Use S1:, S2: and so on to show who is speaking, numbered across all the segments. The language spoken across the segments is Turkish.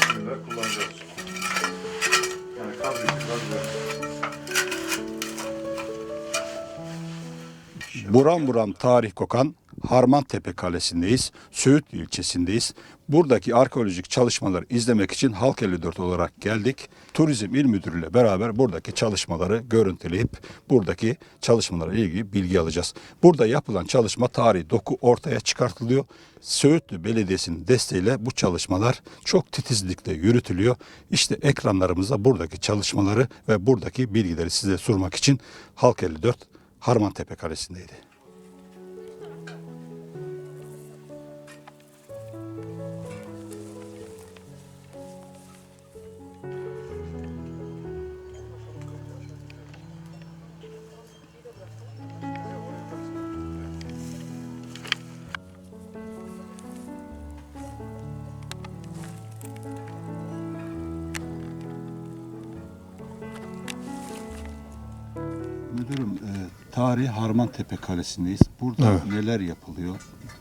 S1: beraber kullanacağız. Yani kaz böyle.
S2: Buram buram tarih kokan Harmantepe Kalesi'ndeyiz. Söğütlü ilçesindeyiz. Buradaki arkeolojik çalışmaları izlemek için Halk 54 olarak geldik. Turizm İl Müdürü ile beraber buradaki çalışmaları görüntüleyip buradaki çalışmalara ilgili bilgi alacağız. Burada yapılan çalışma tarihi doku ortaya çıkartılıyor. Söğütlü Belediyesi'nin desteğiyle bu çalışmalar çok titizlikle yürütülüyor. İşte ekranlarımızda buradaki çalışmaları ve buradaki bilgileri size sunmak için Halk 54 Harmantepe Kalesi'ndeydi. Müdürüm, e, tarihi Harmantepe Kalesi'ndeyiz. Burada
S3: Evet.
S2: neler yapılıyor?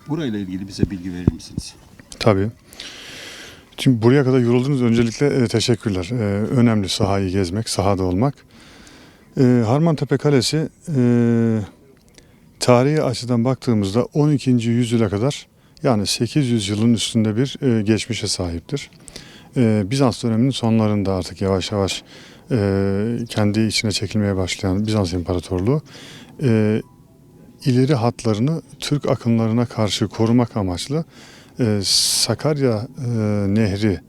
S2: Burayla ilgili bize bilgi verir misiniz?
S3: Tabii. Şimdi buraya kadar yoruldunuz. Öncelikle e, teşekkürler. E, önemli sahayı gezmek, sahada olmak. E, Harmantepe Kalesi e, tarihi açıdan baktığımızda 12. yüzyıla kadar yani 800 yılın üstünde bir e, geçmişe sahiptir. E, Bizans döneminin sonlarında artık yavaş yavaş e, kendi içine çekilmeye başlayan Bizans İmparatorluğu e, ileri hatlarını Türk akınlarına karşı korumak amaçlı e, Sakarya e, Nehri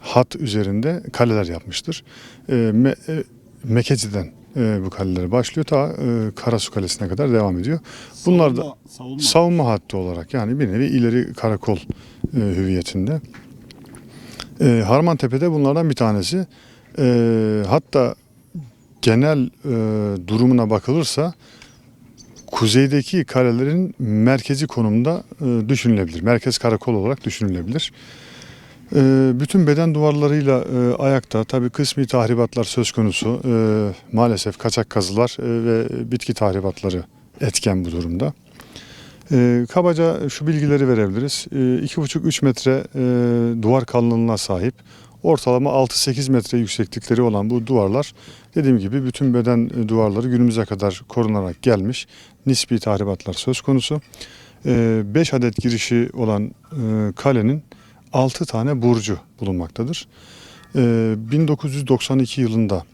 S3: hat üzerinde kaleler yapmıştır. E, Me, e, Mekeci'den e, bu kaleler başlıyor ta e, Karasu Kalesi'ne kadar devam ediyor. Bunlar da
S2: Savunma- savunma.
S3: hattı olarak yani bir nevi ileri karakol e, hüviyetinde. E, Harmantepe'de bunlardan bir tanesi. E, hatta genel e, durumuna bakılırsa kuzeydeki kalelerin merkezi konumda e, düşünülebilir. Merkez karakol olarak düşünülebilir. E, bütün beden duvarlarıyla e, ayakta tabi kısmi tahribatlar söz konusu. E, maalesef kaçak kazılar e, ve bitki tahribatları etken bu durumda. E, kabaca şu bilgileri verebiliriz. E, 2,5-3 metre e, duvar kalınlığına sahip. Ortalama 6-8 metre yükseklikleri olan bu duvarlar dediğim gibi bütün beden e, duvarları günümüze kadar korunarak gelmiş. Nispi tahribatlar söz konusu. 5 adet girişi olan e, kalenin 6 tane burcu bulunmaktadır. E, 1992 yılında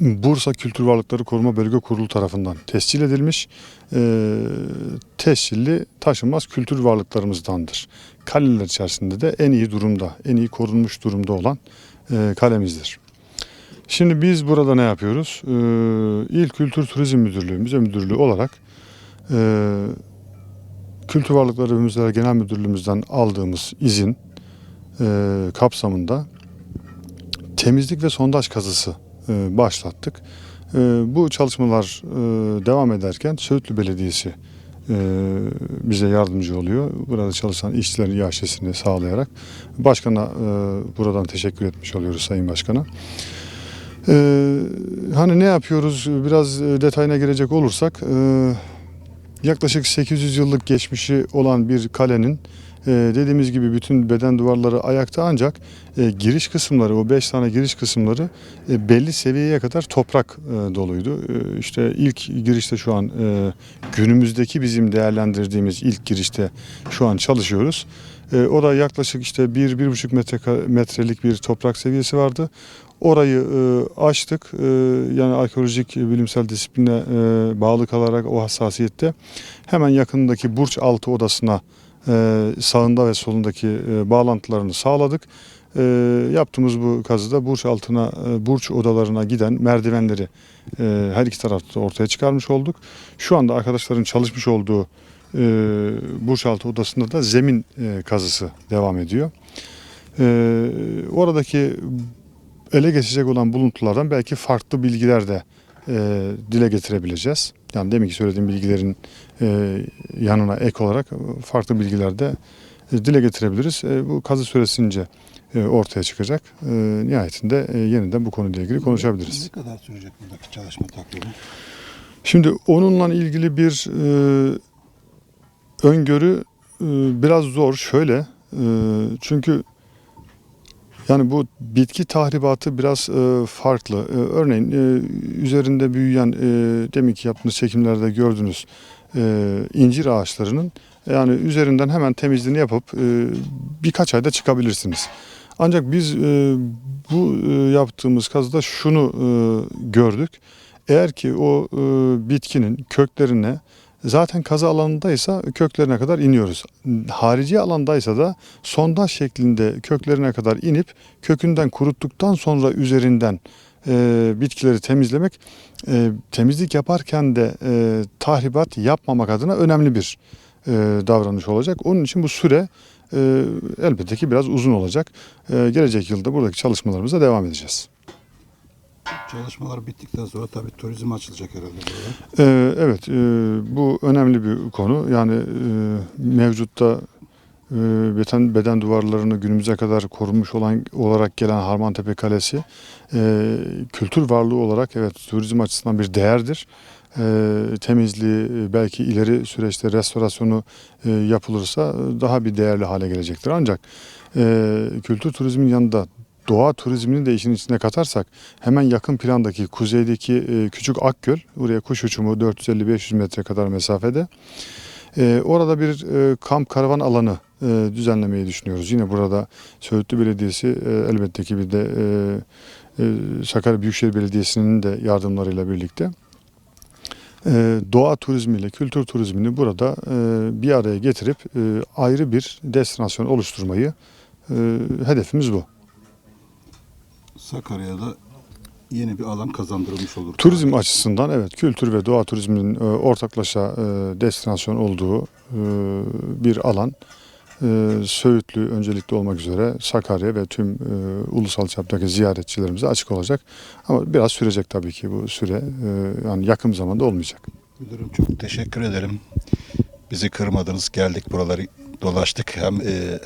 S3: Bursa Kültür Varlıkları Koruma Bölge Kurulu tarafından tescil edilmiş. E, tescilli taşınmaz kültür varlıklarımızdandır. Kaleler içerisinde de en iyi durumda, en iyi korunmuş durumda olan e, kalemizdir. Şimdi biz burada ne yapıyoruz? E, İl Kültür Turizm Müdürlüğü, Müze Müdürlüğü olarak e, Kültür Varlıkları ve Müzeler Genel Müdürlüğümüzden aldığımız izin e, kapsamında temizlik ve sondaj kazısı başlattık. E, bu çalışmalar e, devam ederken Söğütlü Belediyesi e, bize yardımcı oluyor. Burada çalışan işçilerin iaşesini sağlayarak. Başkana e, buradan teşekkür etmiş oluyoruz Sayın Başkan'a. E, hani ne yapıyoruz biraz e, detayına girecek olursak e, yaklaşık 800 yıllık geçmişi olan bir kalenin e, dediğimiz gibi bütün beden duvarları ayakta ancak e, giriş kısımları o 5 tane giriş kısımları e, belli seviyeye kadar toprak e, doluydu. E, işte ilk girişte şu an günümüzdeki bizim değerlendirdiğimiz ilk girişte şu an çalışıyoruz. O da yaklaşık işte 1-1,5 metre, metrelik bir toprak seviyesi vardı. Orayı e, açtık. E, yani arkeolojik bilimsel disipline e, bağlı kalarak o hassasiyette hemen yakındaki burç altı odasına sağında ve solundaki e, bağlantılarını sağladık. E, yaptığımız bu kazıda burç altına, e, burç odalarına giden merdivenleri e, her iki tarafta ortaya çıkarmış olduk. Şu anda arkadaşların çalışmış olduğu e, burç altı odasında da zemin e, kazısı devam ediyor. E, oradaki ele geçecek olan buluntulardan belki farklı bilgiler de e, dile getirebileceğiz. Yani demin ki söylediğim bilgilerin e, yanına ek olarak farklı bilgiler de e, dile getirebiliriz. E, bu kazı süresince e, ortaya çıkacak. E, nihayetinde e, yeniden bu konuyla ilgili konuşabiliriz.
S2: Ne kadar sürecek buradaki çalışma takvimi?
S3: Şimdi onunla ilgili bir e, öngörü e, biraz zor. Şöyle e, çünkü Yani bu bitki tahribatı biraz e, farklı. E, örneğin e, üzerinde büyüyen e, demin ki yaptığınız çekimlerde gördüğünüz e, incir ağaçlarının yani üzerinden hemen temizliğini yapıp e, birkaç ayda çıkabilirsiniz. Ancak biz e, bu e, yaptığımız kazıda şunu e, gördük. Eğer ki o e, bitkinin köklerine zaten kazı alanındaysa köklerine kadar iniyoruz. Harici alandaysa da sondaj şeklinde köklerine kadar inip kökünden kuruttuktan sonra üzerinden e, bitkileri temizlemek e, temizlik yaparken de e, tahribat yapmamak adına önemli bir e, davranış olacak. Onun için bu süre e, elbette ki biraz uzun olacak. E, gelecek yılda buradaki çalışmalarımıza devam edeceğiz.
S2: Çalışmalar bittikten sonra tabii turizm açılacak herhalde.
S3: Ee, evet, e, bu önemli bir konu. Yani e, mevcutta e, beden, beden duvarlarını günümüze kadar korunmuş olan olarak gelen Harmantepe Kalesi e, kültür varlığı olarak evet turizm açısından bir değerdir. E, temizliği e, belki ileri süreçte restorasyonu e, yapılırsa daha bir değerli hale gelecektir. Ancak e, kültür turizmin yanında doğa turizmini de işin içine katarsak hemen yakın plandaki kuzeydeki e, küçük Akgöl, buraya kuş uçumu 450-500 metre kadar mesafede. E, orada bir e, kamp karavan alanı düzenlemeyi düşünüyoruz. Yine burada Söğütlü Belediyesi e, elbette ki bir de e, Sakarya Büyükşehir Belediyesi'nin de yardımlarıyla birlikte doğa turizmiyle kültür turizmini burada bir araya getirip ayrı bir destinasyon oluşturmayı hedefimiz bu.
S2: Sakarya'da yeni bir alan kazandırılmış olur.
S3: Turizm açısından evet kültür ve doğa turizminin e, ortaklaşa e, destinasyon olduğu e, bir alan. Söğütlü öncelikli olmak üzere Sakarya ve tüm e, ulusal çaptaki ziyaretçilerimize açık olacak. Ama biraz sürecek tabii ki bu süre e, yani yakın zamanda olmayacak.
S2: Müdürüm çok teşekkür ederim. Bizi kırmadınız, geldik buraları dolaştık. Hem e,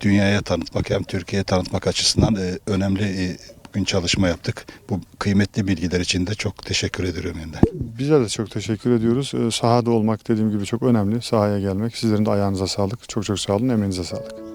S2: dünyaya tanıtmak hem Türkiye'ye tanıtmak açısından e, önemli e, bugün çalışma yaptık. Bu kıymetli bilgiler için de çok teşekkür ediyorum yeniden.
S3: Bizler de çok teşekkür ediyoruz. E, sahada olmak dediğim gibi çok önemli. Sahaya gelmek. Sizlerin de ayağınıza sağlık. Çok çok sağ olun. Emeğinize sağlık.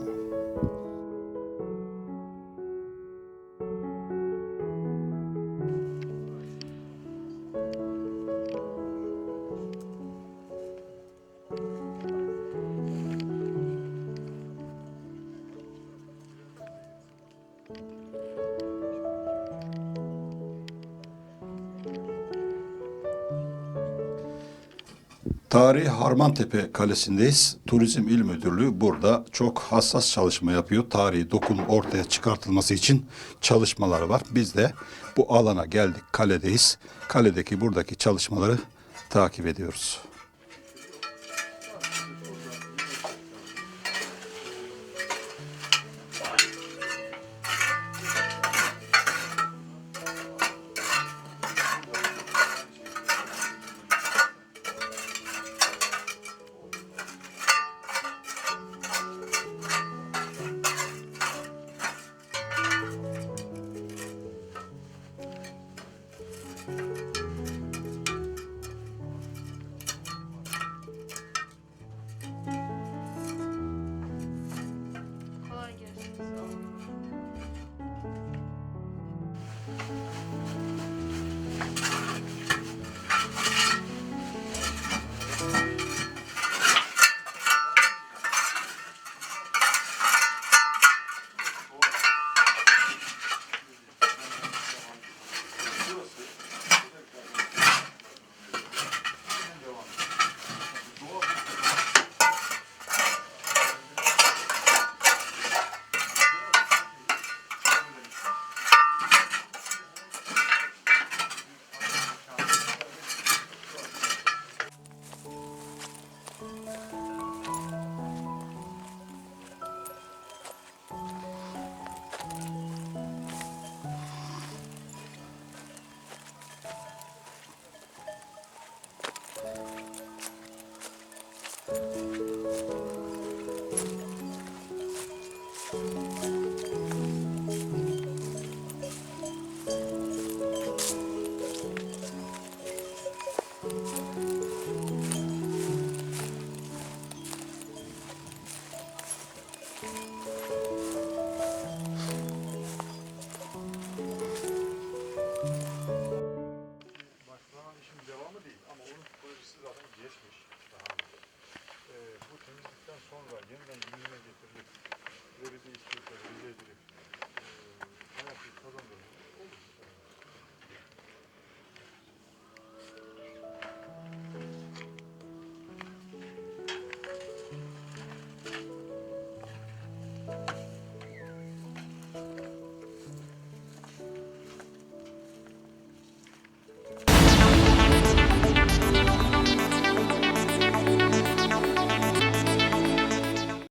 S2: Tarihi Harmantepe Kalesi'ndeyiz. Turizm İl Müdürlüğü burada çok hassas çalışma yapıyor. Tarihi dokunun ortaya çıkartılması için çalışmalar var. Biz de bu alana geldik, kaledeyiz. Kaledeki buradaki çalışmaları takip ediyoruz.